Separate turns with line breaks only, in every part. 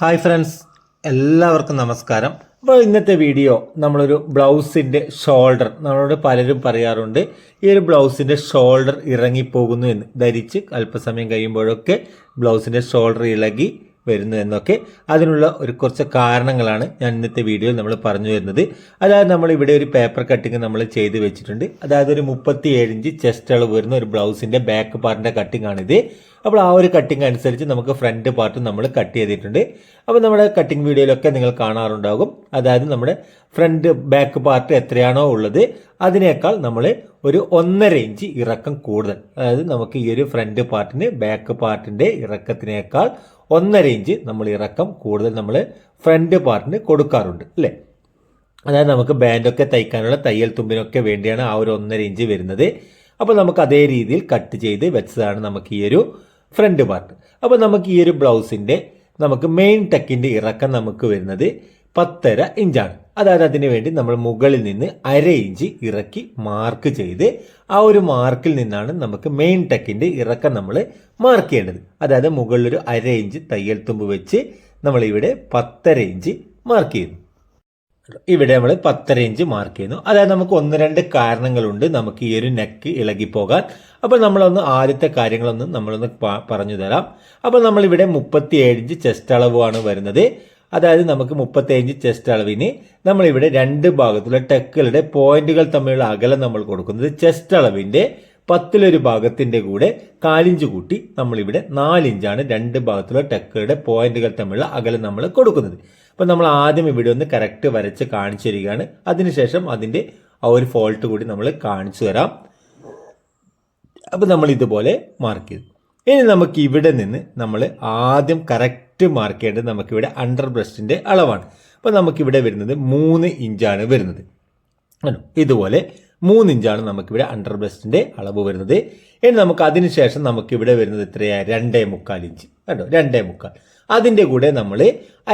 Hi friends എല്ലാവർക്കും നമസ്കാരം. അപ്പോൾ ഇന്നത്തെ വീഡിയോ നമ്മളൊരു ബ്ലൗസിന്റെ ഷോൾഡർ നമ്മളോട് പലരും പറയാറുണ്ട് ഈ ഒരു ബ്ലൗസിന്റെ ഷോൾഡർ ഇറങ്ങിപ്പോകുന്നു എന്ന്. ധരിച്ച് അല്പസമയം കഴിയുമ്പോഴൊക്കെ ബ്ലൗസിന്റെ ഷോൾഡർ ഇളകി വരുന്നു എന്നൊക്കെ അതിനുള്ള ഒരു കുറച്ച് കാരണങ്ങളാണ് ഞാൻ ഇന്നത്തെ വീഡിയോയിൽ നമ്മൾ പറഞ്ഞു വരുന്നത്. അതായത് നമ്മൾ ഇവിടെ ഒരു പേപ്പർ കട്ടിങ് നമ്മൾ ചെയ്ത് വെച്ചിട്ടുണ്ട്. അതായത് ഒരു മുപ്പത്തി ഏഴ് ഇഞ്ച് ചെസ്റ്റ് അളവ് വരുന്ന ഒരു ബ്ലൗസിന്റെ ബാക്ക് പാർട്ടിന്റെ കട്ടിംഗ് ആണിത്. അപ്പോൾ ആ ഒരു കട്ടിംഗ് അനുസരിച്ച് നമുക്ക് ഫ്രണ്ട് പാർട്ട് നമ്മൾ കട്ട് ചെയ്തിട്ടുണ്ട്. അപ്പോൾ നമ്മുടെ കട്ടിംഗ് വീഡിയോയിലൊക്കെ നിങ്ങൾ കാണാറുണ്ടാകും. അതായത് നമ്മുടെ ഫ്രണ്ട് ബാക്ക് പാർട്ട് എത്രയാണോ ഉള്ളത് അതിനേക്കാൾ നമ്മൾ ഒരു ഒന്നര ഇഞ്ച് ഇറക്കം കൂടുതൽ. അതായത് നമുക്ക് ഈ ഒരു ഫ്രണ്ട് പാർട്ടിന് ബാക്ക് പാർട്ടിന്റെ ഇറക്കത്തിനേക്കാൾ ഒന്നര ഇഞ്ച് നമ്മൾ ഇറക്കം കൂടുതൽ നമ്മൾ ഫ്രണ്ട് പാർട്ടിന് കൊടുക്കാറുണ്ട് അല്ലേ? അതായത് നമുക്ക് ബാൻഡൊക്കെ തയ്ക്കാനുള്ള തയ്യൽ തുമ്പിനൊക്കെ വേണ്ടിയാണ് ആ ഒരു ഒന്നര ഇഞ്ച് വരുന്നത്. അപ്പോൾ നമുക്ക് അതേ രീതിയിൽ കട്ട് ചെയ്ത് വെച്ചതാണ് നമുക്ക് ഈ ഒരു ഫ്രണ്ട് പാർട്ട്. അപ്പോൾ നമുക്ക് ഈ ഒരു ബ്ലൗസിന്റെ നമുക്ക് മെയിൻ ടെക്കിന്റെ ഇറക്കം നമുക്ക് വരുന്നത് പത്തര ഇഞ്ചാണ്. അതായത് അതിന് വേണ്ടി നമ്മൾ മുകളിൽ നിന്ന് അര ഇഞ്ച് ഇറക്കി മാർക്ക് ചെയ്ത് ആ ഒരു മാർക്കിൽ നിന്നാണ് നമുക്ക് മെയിൻ ടെക്കിന്റെ ഇറക്കം നമ്മൾ മാർക്ക് ചെയ്യേണ്ടത്. അതായത് മുകളിലൊരു അര ഇഞ്ച് തയ്യൽ തുമ്പ് വെച്ച് നമ്മളിവിടെ പത്തര ഇഞ്ച് മാർക്ക് ചെയ്യുന്നു. ഇവിടെ നമ്മൾ പത്തര ഇഞ്ച് മാർക്ക് ചെയ്യുന്നു. അതായത് നമുക്ക് ഒന്ന് രണ്ട് കാരണങ്ങളുണ്ട് നമുക്ക് ഈ ഒരു നെക്ക് ഇളകിപ്പോകാൻ. അപ്പോൾ നമ്മളൊന്ന് ആദ്യത്തെ കാര്യങ്ങളൊന്ന് നമ്മളൊന്ന് പറഞ്ഞു തരാം. അപ്പോൾ നമ്മളിവിടെ മുപ്പത്തി ഏഴ് ഇഞ്ച് ചെസ്റ്റ് അളവാണ് വരുന്നത്. അതായത് നമുക്ക് മുപ്പത്തി ഇഞ്ച് ചെസ്റ്റ് അളവിന് നമ്മളിവിടെ രണ്ട് ഭാഗത്തുള്ള ടെക്കുകളുടെ പോയിന്റുകൾ തമ്മിലുള്ള അകലം നമ്മൾ കൊടുക്കുന്നത് ചെസ്റ്റ് അളവിന്റെ പത്തിലൊരു ഭാഗത്തിന്റെ കൂടെ കാലിഞ്ച് കൂട്ടി നമ്മളിവിടെ നാലിഞ്ചാണ് രണ്ട് ഭാഗത്തുള്ള ടെക്കുകളുടെ പോയിന്റുകൾ തമ്മിലുള്ള അകലം നമ്മൾ കൊടുക്കുന്നത്. അപ്പോൾ നമ്മൾ ആദ്യം ഇവിടെ ഒന്ന് കറക്റ്റ് വരച്ച് കാണിച്ചു തരികയാണ് അതിനുശേഷം അതിന്റെ ആ ഒരു ഫോൾട്ട് കൂടി നമ്മൾ കാണിച്ചു തരാം. അപ്പോൾ നമ്മൾ ഇതുപോലെ മാർക്ക് ചെയ്തു. ഇനി നമുക്ക് ഇവിടെ നിന്ന് നമ്മൾ ആദ്യം കറക്റ്റ് മാർക്ക് ചെയ്യേണ്ടത് നമുക്കിവിടെ അണ്ടർ ബ്രസ്റ്റിന്റെ അളവാണ്. അപ്പോൾ നമുക്കിവിടെ വരുന്നത് മൂന്ന് ഇഞ്ചാണ് വരുന്നത്. ഇതുപോലെ മൂന്ന് ഇഞ്ചാണ് നമുക്കിവിടെ അണ്ടർ ബ്രസ്റ്റിന്റെ അളവ് വരുന്നത്. ഇനി നമുക്ക് അതിനുശേഷം നമുക്കിവിടെ വരുന്നത് എത്രയാണ് രണ്ടേ മുക്കാൽ ഇഞ്ച്. കേട്ടോ രണ്ടേ മുക്കാൽ. അതിന്റെ കൂടെ നമ്മൾ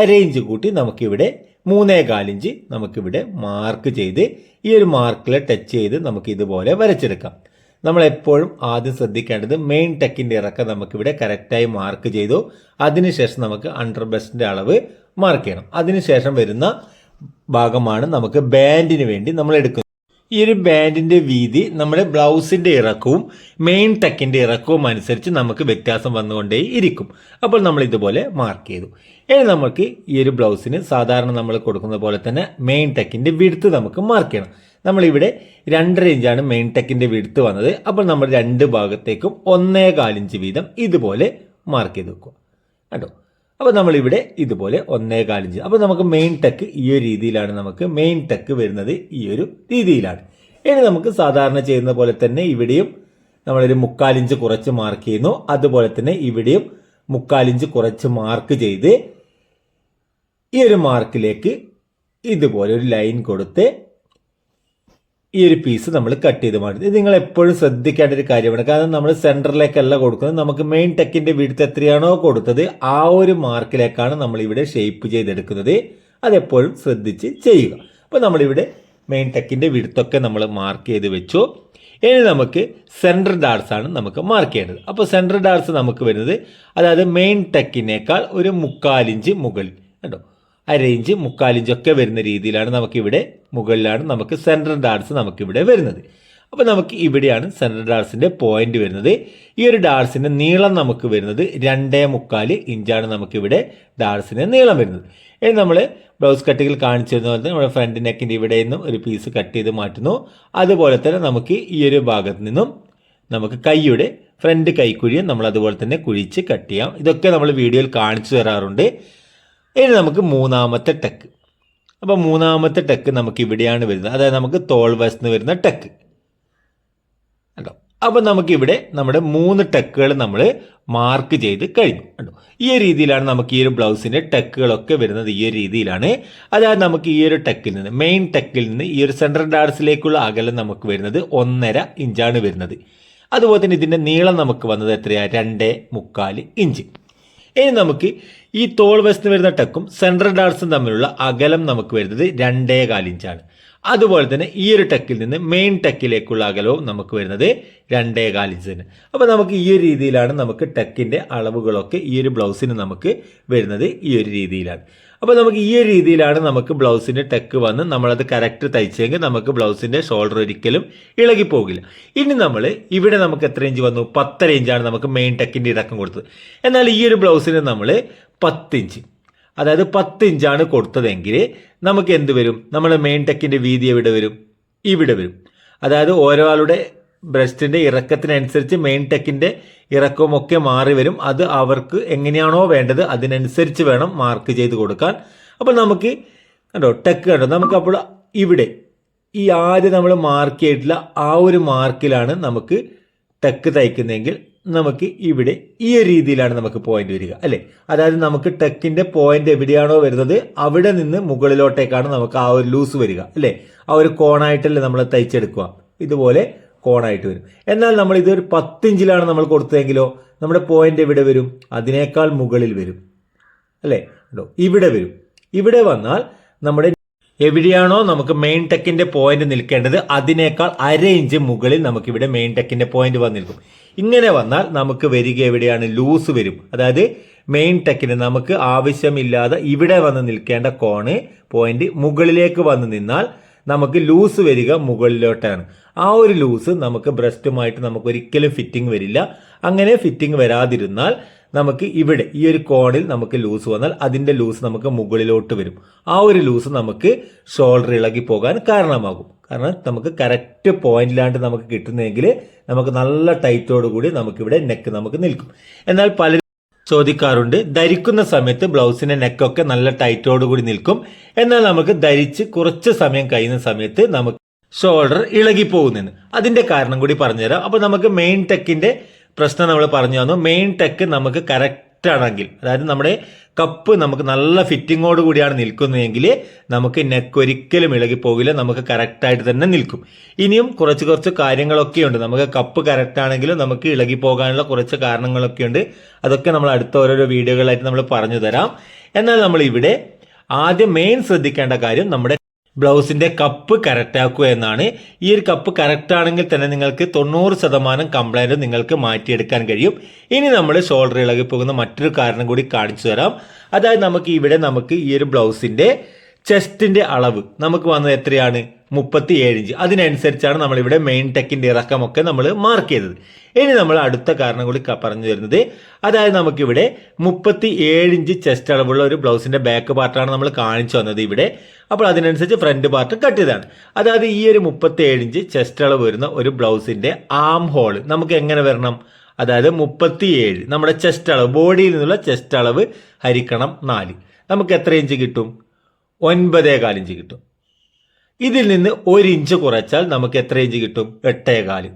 അരയിഞ്ച് കൂട്ടി നമുക്കിവിടെ മൂന്നേ കാലിഞ്ച് നമുക്കിവിടെ മാർക്ക് ചെയ്ത് ഈ ഒരു മാർക്കിൽ ടച്ച് ചെയ്ത് നമുക്ക് ഇതുപോലെ വരച്ചെടുക്കാം. നമ്മൾ എപ്പോഴും ആദ്യം ശ്രദ്ധിക്കേണ്ടത് മെയിൻ ടെക്കിന്റെ ഇറക്കം നമുക്കിവിടെ കറക്റ്റായി മാർക്ക് ചെയ്തു. അതിനുശേഷം നമുക്ക് അണ്ടർ ബെസ്റ്റിന്റെ അളവ് മാർക്ക് ചെയ്യണം. അതിനുശേഷം വരുന്ന ഭാഗമാണ് നമുക്ക് ബാൻഡിന് വേണ്ടി നമ്മൾ എടുക്കുന്നത് ഈ ഒരു ബാൻഡിന്റെ വീതി നമ്മുടെ ബ്ലൗസിന്റെ ഇറക്കവും മെയിൻ ടെക്കിന്റെ ഇറക്കവും അനുസരിച്ച് നമുക്ക് വ്യത്യാസം വന്നുകൊണ്ടേ ഇരിക്കും. അപ്പോൾ നമ്മൾ ഇതുപോലെ മാർക്ക് ചെയ്തു. ഇനി നമുക്ക് ഈ ഒരു ബ്ലൗസിന് സാധാരണ നമ്മൾ കൊടുക്കുന്ന പോലെ തന്നെ മെയിൻ ടെക്കിന്റെ വിടുത്ത് നമുക്ക് മാർക്ക് ചെയ്യണം. നമ്മളിവിടെ രണ്ടര ഇഞ്ചാണ് മെയിൻ ടെക്കിന്റെ വിടുത്ത് വന്നത്. അപ്പോൾ നമ്മൾ രണ്ട് ഭാഗത്തേക്കും ഒന്നേ കാലിഞ്ച് വീതം ഇതുപോലെ മാർക്ക് ചെയ്ത് വെക്കുക. കേട്ടോ അപ്പോൾ നമ്മളിവിടെ ഇതുപോലെ ഒന്നേ കാലിഞ്ച് അപ്പോൾ നമുക്ക് മെയിൻ ടെക്ക് ഈ ഒരു രീതിയിലാണ് നമുക്ക് മെയിൻ ടെക്ക് വരുന്നത് ഈ ഒരു രീതിയിലാണ്. ഇനി നമുക്ക് സാധാരണ ചെയ്യുന്ന പോലെ തന്നെ ഇവിടെയും നമ്മളൊരു മുക്കാലിഞ്ച് കുറച്ച് മാർക്ക് ചെയ്യുന്നു. അതുപോലെ തന്നെ ഇവിടെയും മുക്കാലിഞ്ച് കുറച്ച് മാർക്ക് ചെയ്ത് ഈ ഒരു മാർക്കിലേക്ക് ഇതുപോലെ ഒരു ലൈൻ കൊടുത്ത് ഈ ഒരു പീസ് നമ്മൾ കട്ട് ചെയ്ത് മാറ്റുന്നത്. ഇത് നിങ്ങൾ എപ്പോഴും ശ്രദ്ധിക്കേണ്ട ഒരു കാര്യമാണ്. കാരണം നമ്മൾ സെന്ററിലേക്കല്ല കൊടുക്കുന്നത്. നമുക്ക് മെയിൻ ടെക്കിന്റെ വീഴ്ത്ത് എത്രയാണോ കൊടുത്തത് ആ ഒരു മാർക്കിലേക്കാണ് നമ്മൾ ഇവിടെ ഷേപ്പ് ചെയ്തെടുക്കുന്നത്. അതെപ്പോഴും ശ്രദ്ധിച്ച് ചെയ്യുക. അപ്പോൾ നമ്മളിവിടെ മെയിൻ ടെക്കിന്റെ വിടുത്തൊക്കെ നമ്മൾ മാർക്ക് ചെയ്ത് വെച്ചു. ഇനി നമുക്ക് സെൻട്രൽ ഡാർസ് ആണ് നമുക്ക് മാർക്ക് ചെയ്യേണ്ടത്. അപ്പോൾ സെൻട്രൽ ഡാർസ് നമുക്ക് വരുന്നത് അതായത് മെയിൻ ടെക്കിനേക്കാൾ ഒരു മുക്കാലിഞ്ച് മുകളിൽ. കേട്ടോ അര ഇഞ്ച് ഒക്കെ വരുന്ന രീതിയിലാണ് നമുക്കിവിടെ മുകളിലാണ് നമുക്ക് സെൻട്രൽ ഡാർട്സ് നമുക്കിവിടെ വരുന്നത്. അപ്പോൾ നമുക്ക് ഇവിടെയാണ് സെൻട്രൽ ഡാർസിന്റെ പോയിന്റ് വരുന്നത്. ഈ ഒരു ഡാർസിന്റെ നീളം നമുക്ക് വരുന്നത് രണ്ടേ മുക്കാൽ ഇഞ്ചാണ് നമുക്കിവിടെ ഡാർസിന്റെ നീളം വരുന്നത്. ഇനി നമ്മൾ ബ്ലൗസ് കട്ടിങ്ങിൽ കാണിച്ചിരുന്ന പോലെ നമ്മുടെ ഫ്രണ്ട് നെക്കിന്റെ ഇവിടെ നിന്നും ഒരു പീസ് കട്ട് ചെയ്ത് മാറ്റുന്നു. അതുപോലെ തന്നെ നമുക്ക് ഈ ഒരു ഭാഗത്ത് നിന്നും നമുക്ക് കൈയുടെ ഫ്രണ്ട് കൈക്കുഴിയും നമ്മൾ അതുപോലെ തന്നെ കുഴിച്ച് കട്ട് ചെയ്യാം. ഇതൊക്കെ നമ്മൾ വീഡിയോയിൽ കാണിച്ചു തരാറുണ്ട്. ഇനി നമുക്ക് മൂന്നാമത്തെ ടെക്ക്. അപ്പോൾ മൂന്നാമത്തെ ടെക്ക് നമുക്ക് ഇവിടെയാണ് വരുന്നത്. അതായത് നമുക്ക് തോൾ വശത്ത് വരുന്ന ടെക്ക്. കണ്ടോ? അപ്പോൾ നമുക്കിവിടെ നമ്മുടെ മൂന്ന് ടെക്കുകൾ നമ്മൾ മാർക്ക് ചെയ്ത് കഴിഞ്ഞു. കണ്ടോ? ഈ ഒരു രീതിയിലാണ് നമുക്ക് ഈ ഒരു ബ്ലൗസിന്റെ ടെക്കുകളൊക്കെ വരുന്നത് ഈ ഒരു രീതിയിലാണ്. അതായത് നമുക്ക് ഈ ഒരു ടെക്കിൽ നിന്ന് മെയിൻ ടെക്കിൽ നിന്ന് ഈ ഒരു സെൻട്രൽ ഡാർസിലേക്കുള്ള അകലം നമുക്ക് വരുന്നത് ഒന്നര ഇഞ്ചാണ് വരുന്നത്. അതുപോലെ തന്നെ ഇതിന്റെ നീളം നമുക്ക് വന്നത് എത്രയാണ് രണ്ടേ മുക്കാൽ ഇഞ്ച്. ഇനി നമുക്ക് ഈ തോൾ വശത്ത് വരുന്ന ടെക്കും സെൻട്രൽ ഡാർട്സും തമ്മിലുള്ള അകലം നമുക്ക് വരുന്നത് രണ്ടേ കാലിഞ്ചാണ് അതുപോലെ തന്നെ ഈ ഒരു ടെക്കിൽ നിന്ന് മെയിൻ ടെക്കിലേക്കുള്ള അകലവും നമുക്ക് വരുന്നത് രണ്ടേ തന്നെ അപ്പോൾ നമുക്ക് ഈ ഒരു രീതിയിലാണ് നമുക്ക് ടെക്കിന്റെ അളവുകളൊക്കെ ഈ ഒരു ബ്ലൗസിന് നമുക്ക് വരുന്നത് ഈ ഒരു രീതിയിലാണ്. അപ്പോൾ നമുക്ക് ഈ ഒരു രീതിയിലാണ് നമുക്ക് ബ്ലൗസിന്റെ ടെക്ക് വന്ന് നമ്മളത് കറക്റ്റ് തയ്ച്ചെങ്കിൽ നമുക്ക് ബ്ലൗസിന്റെ ഷോൾഡർ ഒരിക്കലും ഇളകി പോകില്ല. ഇനി നമ്മൾ ഇവിടെ നമുക്ക് എത്ര ഇഞ്ച് വന്നു? പത്തര ഇഞ്ചാണ് നമുക്ക് മെയിൻ ടെക്കിന്റെ ഇറക്കം കൊടുത്തത്. എന്നാൽ ഈ ഒരു ബ്ലൗസിന് നമ്മൾ പത്തിഞ്ച് അതായത് പത്ത് ഇഞ്ചാണ് കൊടുത്തതെങ്കിൽ നമുക്ക് എന്ത് വരും? നമ്മുടെ മെയിൻ ടെക്കിന്റെ വീതി എവിടെ വരും? ഇവിടെ വരും. അതായത് ഓരോ ആളുടെ ബ്രസ്റ്റിന്റെ ഇറക്കത്തിനനുസരിച്ച് മെയിൻ ടെക്കിന്റെ ഇറക്കവും ഒക്കെ മാറി വരും. അത് അവർക്ക് എങ്ങനെയാണോ വേണ്ടത് അതിനനുസരിച്ച് വേണം മാർക്ക് ചെയ്ത് കൊടുക്കാൻ. അപ്പോൾ നമുക്ക് കണ്ടോ ടെക്ക് കണ്ടോ? നമുക്ക് അപ്പോൾ ഇവിടെ ഈ ആദ്യം നമ്മൾ മാർക്ക് ചെയ്തിട്ടുള്ള ആ ഒരു മാർക്കിലാണ് നമുക്ക് ടെക്ക് തയ്ക്കുന്നതെങ്കിൽ നമുക്ക് ഇവിടെ ഈ ഒരു രീതിയിലാണ് നമുക്ക് പോയിന്റ് വരിക അല്ലേ? അതായത് നമുക്ക് ടെക്കിന്റെ പോയിന്റ് എവിടെയാണോ വരുന്നത് അവിടെ നിന്ന് മുകളിലോട്ടേക്കാണ് നമുക്ക് ആ ഒരു ലൂസ് വരിക അല്ലേ? ആ ഒരു കോണായിട്ടല്ലേ നമ്മൾ തയ്ച്ചെടുക്കുക. ഇതുപോലെ കോണായിട്ട് വരും. എന്നാൽ നമ്മൾ ഇത് ഇതൊരു പത്തിഞ്ചിലാണ് നമ്മൾ കൊടുത്തതെങ്കിലോ നമ്മുടെ പോയിന്റ് എവിടെ വരും? അതിനേക്കാൾ മുകളിൽ വരും അല്ലേ? ഇവിടെ വരും. ഇവിടെ വന്നാൽ നമ്മുടെ എവിടെയാണോ നമുക്ക് മെയിൻ ടെക്കിന്റെ പോയിന്റ് നിൽക്കേണ്ടത് അതിനേക്കാൾ അര ഇഞ്ച് മുകളിൽ നമുക്ക് ഇവിടെ മെയിൻ ടെക്കിന്റെ പോയിന്റ് വന്ന് നിൽക്കും. ഇങ്ങനെ വന്നാൽ നമുക്ക് വരിക എവിടെയാണ്? ലൂസ് വരും. അതായത് മെയിൻ ടെക്കിന് നമുക്ക് ആവശ്യമില്ലാതെ ഇവിടെ വന്ന് നിൽക്കേണ്ട കോണ് പോയിന്റ് മുകളിലേക്ക് വന്ന് നിന്നാൽ നമുക്ക് ലൂസ് വരിക മുകളിലോട്ടാണ്. ആ ഒരു ലൂസ് നമുക്ക് ബ്രസ്റ്റുമായിട്ട് നമുക്ക് ഒരിക്കലും ഫിറ്റിംഗ് വരില്ല. അങ്ങനെ ഫിറ്റിംഗ് വരാതിരുന്നാൽ നമുക്ക് ഇവിടെ ഈ ഒരു കോണിൽ നമുക്ക് ലൂസ് വന്നാൽ അതിന്റെ ലൂസ് നമുക്ക് മുകളിലോട്ട് വരും. ആ ഒരു ലൂസ് നമുക്ക് ഷോൾഡർ ഇളകി പോകാൻ കാരണമാകും. കാരണം നമുക്ക് കറക്റ്റ് പോയിന്റിലാണ്ട് നമുക്ക് കിട്ടുന്നതെങ്കിൽ നമുക്ക് നല്ല ടൈറ്റോട് കൂടി നമുക്കിവിടെ നെക്ക് നമുക്ക് നിൽക്കും. എന്നാൽ പലരും ചോദിക്കാറുണ്ട് ധരിക്കുന്ന സമയത്ത് ബ്ലൗസിന്റെ നെക്കൊക്കെ നല്ല ടൈറ്റോട് കൂടി നിൽക്കും. എന്നാൽ നമുക്ക് ധരിച്ച് കുറച്ച് സമയം കഴിയുന്ന സമയത്ത് നമുക്ക് ഷോൾഡർ ഇളകി പോകുന്നതിന് അതിന്റെ കാരണം കൂടി പറഞ്ഞുതരാം. അപ്പൊ നമുക്ക് മെയിൻ ടെക്കിന്റെ പ്രശ്നം നമ്മൾ പറഞ്ഞു തന്നു. മെയിൻ ടെക്ക് നമുക്ക് കറക്റ്റ് ആണെങ്കിൽ അതായത് നമ്മുടെ കപ്പ് നമുക്ക് നല്ല ഫിറ്റിങ്ങോട് കൂടിയാണ് നിൽക്കുന്നതെങ്കിൽ നമുക്ക് നെക്ക് ഒരിക്കലും ഇളകി പോകില്ല നമുക്ക് കറക്റ്റായിട്ട് തന്നെ നിൽക്കും. ഇനിയും കുറച്ച് കുറച്ച് കാര്യങ്ങളൊക്കെ ഉണ്ട്. നമുക്ക് കപ്പ് കറക്റ്റ് ആണെങ്കിലും നമുക്ക് ഇളകി പോകാനുള്ള കുറച്ച് കാരണങ്ങളൊക്കെ ഉണ്ട്. അതൊക്കെ നമ്മൾ അടുത്ത ഓരോരോ വീഡിയോകളായിട്ട് നമ്മൾ പറഞ്ഞു തരാം. എന്നാൽ നമ്മൾ ഇവിടെ ആദ്യം മെയിൻ ശ്രദ്ധിക്കേണ്ട കാര്യം നമ്മുടെ ബ്ലൗസിന്റെ കപ്പ് കറക്റ്റ് ആക്കുക എന്നാണ്. ഈ ഒരു കപ്പ് കറക്റ്റ് ആണെങ്കിൽ തന്നെ നിങ്ങൾക്ക് തൊണ്ണൂറ് ശതമാനം കംപ്ലൈന്റ് നിങ്ങൾക്ക് മാറ്റിയെടുക്കാൻ കഴിയും. ഇനി നമ്മൾ ഷോൾഡർ ഇളകി പോകുന്ന മറ്റൊരു കാരണം കൂടി കാണിച്ചു തരാം. അതായത് നമുക്ക് ഇവിടെ നമുക്ക് ഈ ഒരു ബ്ലൗസിന്റെ ചെസ്റ്റിന്റെ അളവ് നമുക്ക് വന്നത് എത്രയാണ്? മുപ്പത്തി ഏഴ് ഇഞ്ച് അതിനനുസരിച്ചാണ് നമ്മളിവിടെ മെയിൻ ടെക്കിന്റെ ഇറക്കമൊക്കെ നമ്മൾ മാർക്ക് ചെയ്തത്. ഇനി നമ്മൾ അടുത്ത കാരണം കൂടി പറഞ്ഞു തരുന്നത്. അതായത് നമുക്കിവിടെ മുപ്പത്തി ഏഴ് ഇഞ്ച് ചെസ്റ്റ് അളവുള്ള ഒരു ബ്ലൗസിന്റെ ബാക്ക് പാർട്ടാണ് നമ്മൾ കാണിച്ചു വന്നത് ഇവിടെ. അപ്പോൾ അതിനനുസരിച്ച് ഫ്രണ്ട് പാർട്ട് കട്ട് ചെയ്താണ് അതായത് ഈ ഒരു മുപ്പത്തി ഏഴ് ഇഞ്ച് ചെസ്റ്റ് അളവ് വരുന്ന ഒരു ബ്ലൗസിന്റെ ആം ഹോൾ നമുക്ക് എങ്ങനെ വരണം? അതായത് മുപ്പത്തിയേഴ് നമ്മുടെ ചെസ്റ്റ് അളവ് ബോഡിയിൽ നിന്നുള്ള ചെസ്റ്റ് അളവ് ഹരിക്കണം നാല്. നമുക്ക് എത്ര ഇഞ്ച് കിട്ടും? ഒൻപതേ കാലിഞ്ച് കിട്ടും. ഇതിൽ നിന്ന് ഒരു ഇഞ്ച് കുറച്ചാൽ നമുക്ക് എത്ര ഇഞ്ച് കിട്ടും? എട്ടേകാൽ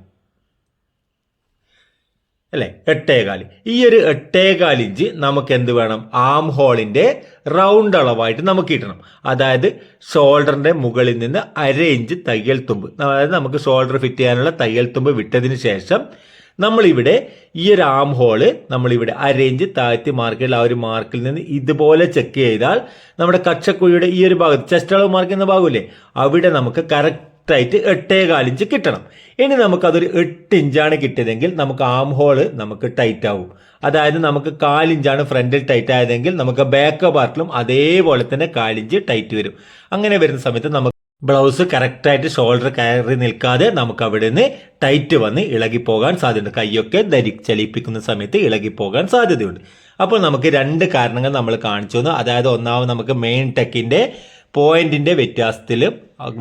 അല്ലെ? എട്ടേകാൽ ഈ ഒരു എട്ടേകാൽ ഇഞ്ച് നമുക്ക് എന്ത് വേണം? ആം ഹോളിന്റെ റൗണ്ട് അളവായിട്ട് നമുക്ക് കിട്ടണം. അതായത് ഷോൾഡറിന്റെ മുകളിൽ നിന്ന് അര ഇഞ്ച് തയ്യൽ തുമ്പ്. അതായത് നമുക്ക് ഷോൾഡർ ഫിറ്റ് ചെയ്യാനുള്ള തയ്യൽ തുമ്പ് വിട്ടതിന് ശേഷം നമ്മളിവിടെ ഈ ഒരു ആം ഹോൾ നമ്മളിവിടെ അരയിഞ്ച് താഴ്ത്തി മാർക്കിൽ ആ ഒരു മാർക്കിൽ നിന്ന് ഇതുപോലെ ചെക്ക് ചെയ്താൽ നമ്മുടെ കച്ചക്കുഴിയുടെ ഈ ഒരു ഭാഗത്ത് ചെസ്റ്റ് അളവ് മാർക്ക് എന്ന ഭാഗമില്ലേ? അവിടെ നമുക്ക് കറക്റ്റ് ആയിട്ട് എട്ടേ കാലിഞ്ച് കിട്ടണം. ഇനി നമുക്കതൊരു എട്ട് ഇഞ്ചാണ് കിട്ടിയതെങ്കിൽ നമുക്ക് ആം ഹോൾ നമുക്ക് ടൈറ്റ് ആവും. അതായത് നമുക്ക് കാലിഞ്ചാണ് ഫ്രണ്ടിൽ ടൈറ്റ് ആയതെങ്കിൽ നമുക്ക് ബാക്ക് പാർട്ടിലും അതേപോലെ തന്നെ കാലിഞ്ച് ടൈറ്റ് വരും. അങ്ങനെ വരുന്ന സമയത്ത് നമുക്ക് ബ്ലൗസ് കറക്റ്റായിട്ട് ഷോൾഡർ കയറി നിൽക്കാതെ നമുക്ക് അവിടെ നിന്ന് ടൈറ്റ് വന്ന് ഇളകി പോകാൻ സാധ്യതയുണ്ട്. കൈയൊക്കെ ധരി ചലിപ്പിക്കുന്ന സമയത്ത് പോകാൻ സാധ്യതയുണ്ട്. അപ്പോൾ നമുക്ക് രണ്ട് കാരണങ്ങൾ നമ്മൾ കാണിച്ചു തന്നു. അതായത് ഒന്നാമത് നമുക്ക് മെയിൻ ടെക്കിന്റെ പോയിന്റിന്റെ വ്യത്യാസത്തിൽ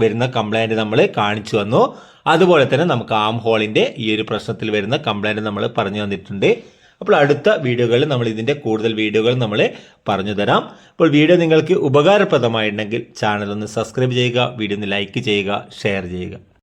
വരുന്ന കംപ്ലൈന്റ് നമ്മൾ കാണിച്ചു വന്നു അതുപോലെ തന്നെ നമുക്ക് ആം ഹോളിന്റെ ഈ ഒരു പ്രശ്നത്തിൽ വരുന്ന കംപ്ലൈന്റ് നമ്മൾ പറഞ്ഞു തന്നിട്ടുണ്ട്. അപ്പോൾ അടുത്ത വീഡിയോകളിൽ നമ്മൾ ഇതിന്റെ കൂടുതൽ വീഡിയോകൾ നമ്മൾ പറഞ്ഞു തരാം. അപ്പോൾ വീഡിയോ നിങ്ങൾക്ക് ഉപകാരപ്രദമായിട്ടുണ്ടെങ്കിൽ ചാനൽ ഒന്ന് സബ്സ്ക്രൈബ് ചെയ്യുക വീഡിയോ ഒന്ന് ലൈക്ക് ചെയ്യുക ഷെയർ ചെയ്യുക.